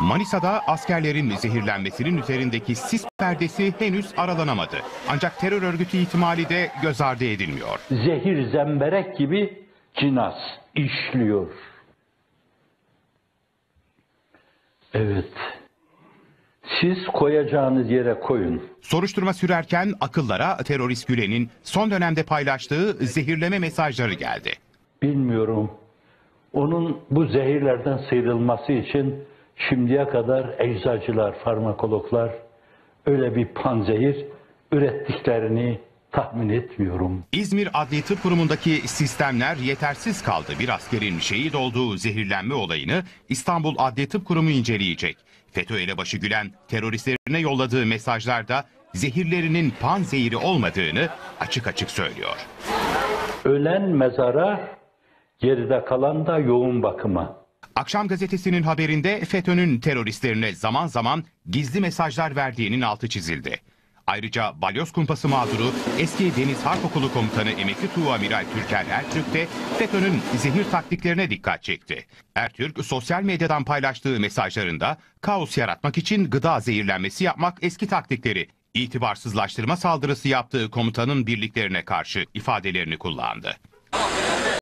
Manisa'da askerlerin zehirlenmesinin üzerindeki sis perdesi henüz aralanamadı. Ancak terör örgütü ihtimali de göz ardı edilmiyor. Zehir zemberek gibi cinas işliyor. Evet. Siz koyacağınız yere koyun. Soruşturma sürerken akıllara terörist Gülen'in son dönemde paylaştığı zehirleme mesajları geldi. Bilmiyorum. Onun bu zehirlerden sıyrılması için şimdiye kadar eczacılar, farmakologlar öyle bir panzehir ürettiklerini tahmin etmiyorum. İzmir Adli Tıp Kurumu'ndaki sistemler yetersiz kaldı. Bir askerin şehit olduğu zehirlenme olayını İstanbul Adli Tıp Kurumu inceleyecek. FETÖ elebaşı Gülen teröristlerine yolladığı mesajlarda zehirlerinin pan zehiri olmadığını açık açık söylüyor. Ölen mezara, geride kalan da yoğun bakıma. Akşam gazetesinin haberinde FETÖ'nün teröristlerine zaman zaman gizli mesajlar verdiğinin altı çizildi. Ayrıca balyoz kumpası mağduru eski Deniz Harp Okulu Komutanı emekli Tuğamiral Türker Ertürk de FETÖ'nün zehir taktiklerine dikkat çekti. Ertürk sosyal medyadan paylaştığı mesajlarında kaos yaratmak için gıda zehirlenmesi yapmak eski taktikleri, itibarsızlaştırma saldırısı yaptığı komutanın birliklerine karşı ifadelerini kullandı.